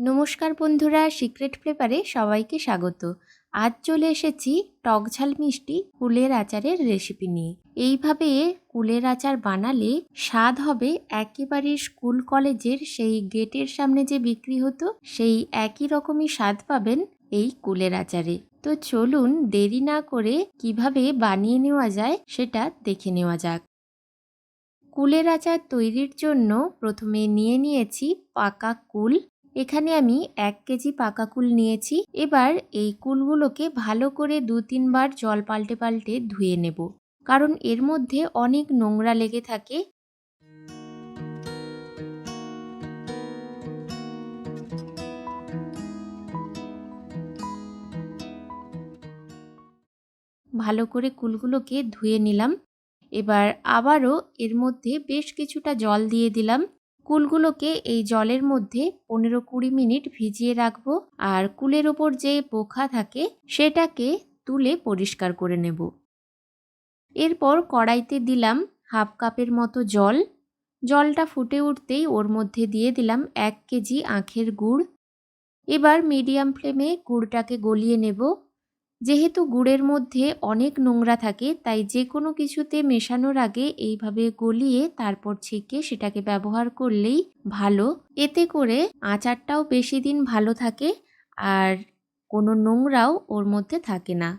নমস্কার বন্ধুরা, সিক্রেট ফ্লেভারে সবাইকে স্বাগত। আজ চলে এসেছি টকঝাল মিষ্টি কুলের আচারের রেসিপি নিয়ে। এইভাবে কুলের আচার বানালে স্বাদ হবে একেবারে স্কুল কলেজের সেই গেটের সামনে যে বিক্রি হতো, সেই একই রকমই স্বাদ পাবেন এই কুলের আচারে। তো চলুন দেরি না করে কীভাবে বানিয়ে নেওয়া যায় সেটা দেখে নেওয়া যাক। কুলের আচার তৈরির জন্য প্রথমে নিয়ে নিয়েছি পাকা কুল এখানে আমি এক কেজি পাকা কুল নিয়েছি। এবার এই কুলগুলোকে ভালো করে দু তিনবার জল পাল্টে পাল্টে ধুয়ে নেব। কারণ এর মধ্যে অনেক নোংরা লেগে থাকে। ভালো করে কুলগুলোকে ধুয়ে নিলাম। এবার আবারও এর মধ্যে বেশ কিছুটা জল দিয়ে দিলাম। কুলগুলোকে এই জলের মধ্যে পনেরো কুড়ি মিনিট ভিজিয়ে রাখব আর কুলের ওপর যে পোখা থাকে সেটাকে তুলে পরিষ্কার করে নেব। এরপর কড়াইতে দিলাম হাফ কাপের মতো জল। জলটা ফুটে উঠতেই ওর মধ্যে দিয়ে দিলাম এক কেজি আখের গুড়। এবার মিডিয়াম ফ্লেমে গুড়টাকে গলিয়ে নেব। যেহেতু গুড়ের মধ্যে অনেক নোংরা থাকে, তাই যে কোনো কিছুতে মেশানোর আগে এইভাবে গলিয়ে তারপর ছেঁকে সেটাকে ব্যবহার করলেই ভালো। এতে করে আচারটাও বেশি দিন ভালো থাকে আর কোনো নোংরাও ওর মধ্যে থাকে না।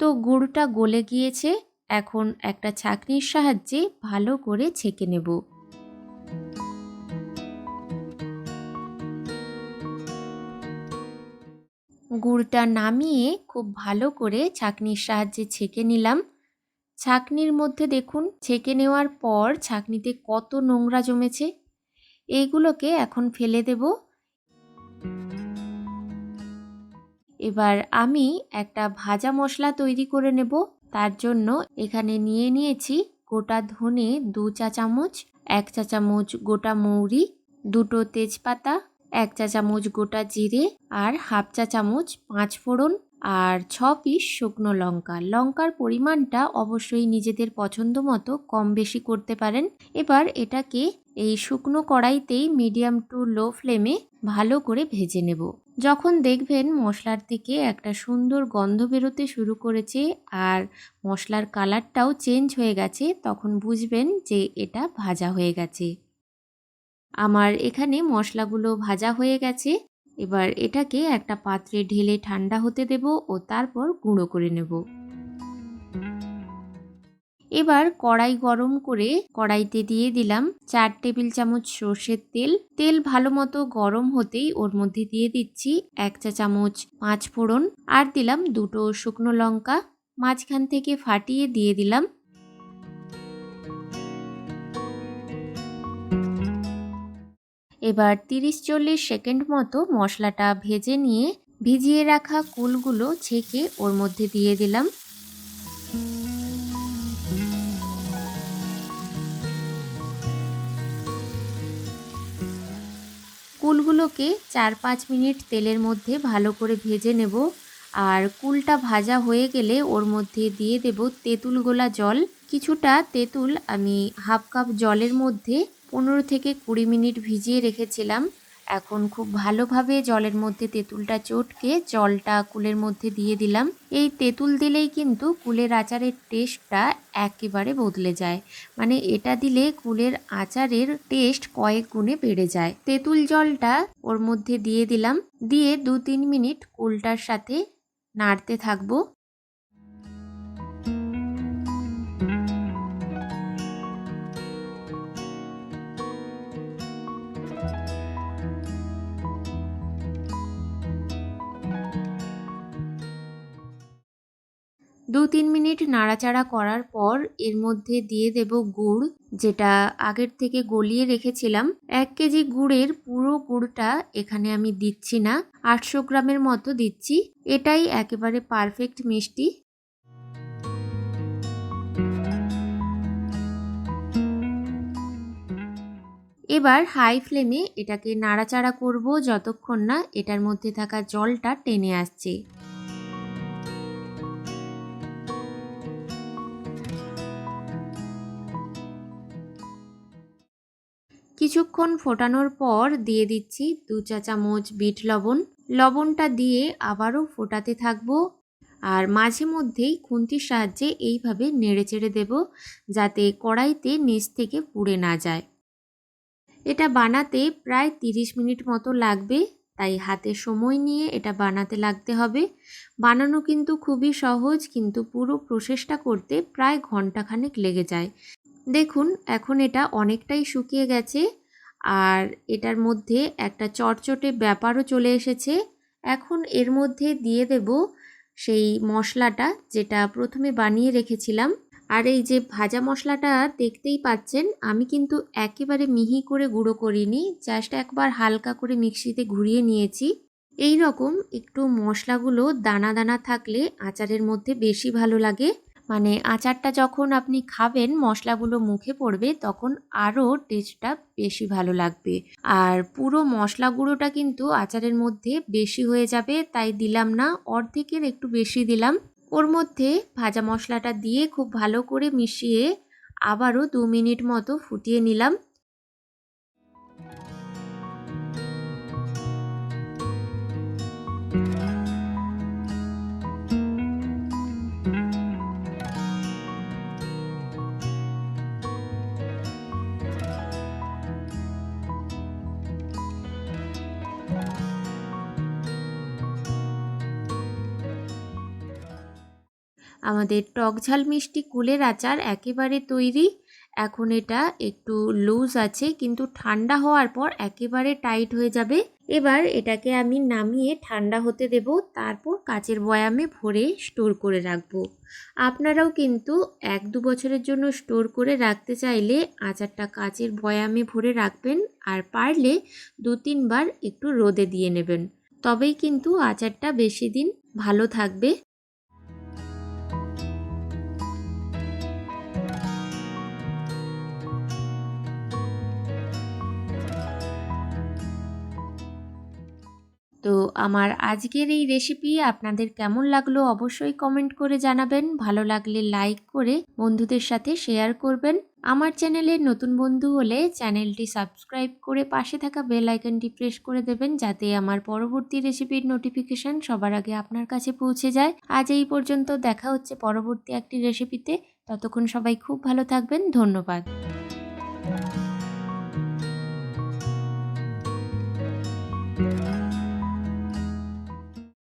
তো গুড়টা গলে গিয়েছে, এখন একটা ছাঁকনির সাহায্যে ভালো করে ছেঁকে নেব। গুড়টা নামিয়ে খুব ভালো করে ছাঁকনির সাহায্যে ছেঁকে নিলাম। ছাঁকনির মধ্যে দেখুন, ছেঁকে নেওয়ার পর ছাঁকনিতে কত নোংরা জমেছে। এইগুলোকে এখন ফেলে দেবো। এবার আমি একটা ভাজা মশলা তৈরি করে নেব। তার জন্য এখানে নিয়ে নিয়েছি গোটা ধনে দু চা চামচ, এক চা চামচ গোটা মৌরি, দুটো তেজপাতা, এক চা চামচ গোটা জিরে আর হাফ চা চামচ পাঁচ ফোড়ন আর ছ পিস শুকনো লঙ্কা। লঙ্কার পরিমাণটা অবশ্যই নিজেদের পছন্দ মতো কম বেশি করতে পারেন। এবার এটাকে এই শুকনো কড়াইতেই মিডিয়াম টু লো ফ্লেমে ভালো করে ভেজে নেব। যখন দেখবেন মশলার থেকে একটা সুন্দর গন্ধ বেরোতে শুরু করেছে আর মশলার কালারটাও চেঞ্জ হয়ে গেছে, তখন বুঝবেন যে এটা ভাজা হয়ে গেছে। আমার এখানে মশলাগুলো ভাজা হয়ে গেছে, এবার এটাকে একটা পাত্রে ঢেলে ঠান্ডা হতে দেব ও তারপর গুঁড়ো করে নেব। এবার কড়াই গরম করে কড়াইতে দিয়ে দিলাম চার টেবিল চামচ সর্ষের তেল। তেল ভালো মতো গরম হতেই ওর মধ্যে দিয়ে দিচ্ছি এক চা চামচ পাঁচ ফোড়ন আর দিলাম দুটো শুকনো লঙ্কা। মাঝখান থেকে ফাটিয়ে দিয়ে দিলাম। এবার তিরিশ চল্লিশ সেকেন্ড মতো মশলাটা ভেজে নিয়ে ভিজিয়ে রাখা কুলগুলো ছেঁকে ওর মধ্যে দিয়ে দিলাম। কুলগুলোকে চার পাঁচ মিনিট তেলের মধ্যে ভালো করে ভেজে নেব। আর কুলটা ভাজা হয়ে গেলে ওর মধ্যে দিয়ে দেব তেঁতুল গোলা জল। কিছুটা তেঁতুল আমি হাফ কাপ জলের মধ্যে পনেরো থেকে কুড়ি মিনিট ভিজিয়ে রেখেছিলাম। এখন খুব ভালোভাবে জলের মধ্যে তেঁতুলটা চটকে জলটা কুলের মধ্যে দিয়ে দিলাম। এই তেঁতুল দিলেই কিন্তু কুলের আচারের টেস্টটা একেবারে বদলে যায়। মানে এটা দিলে কুলের আচারের টেস্ট কয়েক গুণে বেড়ে যায়। তেঁতুল জলটা ওর মধ্যে দিয়ে দিলাম। দিয়ে দু তিন মিনিট কুলটার সাথে নাড়তে থাকব। দু তিন মিনিট নাড়াচাড়া করার পর এর মধ্যে দিয়ে দেব গুড়, যেটা আগের থেকে গলিয়ে রেখেছিলাম। এক কেজি গুড়ের পুরো গুড়টা এখানে আমি দিচ্ছি না, আটশো গ্রামের মতো দিচ্ছি। এটাই একেবারে পারফেক্ট মিষ্টি। এবার হাই ফ্লেমে এটাকে নাড়াচাড়া করব যতক্ষণ না এটার মধ্যে থাকা জলটা টেনে আসছে। কিছুক্ষণ ফোটানোর পর দিয়ে দিচ্ছি দু চা চামচ বিট লবণ। লবণটা দিয়ে আবারও ফোটাতে থাকব আর মাঝে মধ্যেই খুন্তির সাহায্যে এইভাবে নেড়ে চেড়ে দেবো যাতে কড়াইতে নিচ থেকে পুড়ে না যায়। এটা বানাতে প্রায় 30 মিনিট মতো লাগবে, তাই হাতে সময় নিয়ে এটা বানাতে লাগতে হবে। বানানো কিন্তু খুবই সহজ, কিন্তু পুরো প্রসেসটা করতে প্রায় ঘন্টাখানেক লেগে যায়। দেখুন, এখন এটা অনেকটাই শুকিয়ে গেছে। আর এটার মধ্যে একটা চটচটে ব্যাপারও চলে এসেছে। এখন এর মধ্যে দিয়ে দেব সেই মশলাটা যেটা প্রথমে বানিয়ে রেখেছিলাম। আর এই যে ভাজা মশলাটা দেখতেই পাচ্ছেন, আমি কিন্তু একেবারে মিহি করে গুঁড়ো করিনি, জাস্ট একবার হালকা করে মিক্সিতে ঘুরিয়ে নিয়েছি। এই রকম একটু মশলাগুলো দানা দানা থাকলে আচারের মধ্যে বেশি ভালো লাগে। মানে আচারটা যখন আপনি খাবেন, মশলাগুলো মুখে পড়বে, তখন আরও টেস্টটা বেশি ভালো লাগবে। আর পুরো মশলা গুঁড়োটা কিন্তু আচারের মধ্যে বেশি হয়ে যাবে, তাই দিলাম না, অর্ধেকের একটু বেশি দিলাম। ওর মধ্যে ভাজা মশলাটা দিয়ে খুব ভালো করে মিশিয়ে আবারও দু মিনিট মতো ফুটিয়ে নিলাম। আমাদের টকঝাল মিষ্টি কুলের আচার একেবারে তৈরি। এখন এটা একটু লুজ আছে, কিন্তু ঠান্ডা হওয়ার পর একেবারে টাইট হয়ে যাবে। এবার এটাকে আমি নামিয়ে ঠান্ডা হতে দেব, তারপর কাচের বয়ামে ভরে স্টোর করে রাখব। আপনারাও কিন্তু এক দু বছরের জন্য স্টোর করে রাখতে চাইলে আচারটা কাচের বয়ামে ভরে রাখবেন, আর পারলে দু তিনবার একটু রোদে দিয়ে নেবেন। তবেই কিন্তু আচারটা বেশি দিন ভালো থাকবে। তো আমার আজকের এই রেসিপি আপনাদের কেমন লাগল অবশ্যই কমেন্ট করে জানাবেন। ভালো লাগলে লাইক করে বন্ধুদের সাথে শেয়ার করবেন। আমার চ্যানেলে নতুন বন্ধু হলে চ্যানেলটি সাবস্ক্রাইব করে পাশে থাকা বেল আইকনটি প্রেস করে দেবেন যাতে আমার পরবর্তী রেসিপির নোটিফিকেশান সবার আগে আপনার কাছে পৌঁছে যায়। আজ এই পর্যন্ত দেখা হচ্ছে পরবর্তী একটি রেসিপিতে ততক্ষণ সবাই খুব ভালো থাকবেন। ধন্যবাদ।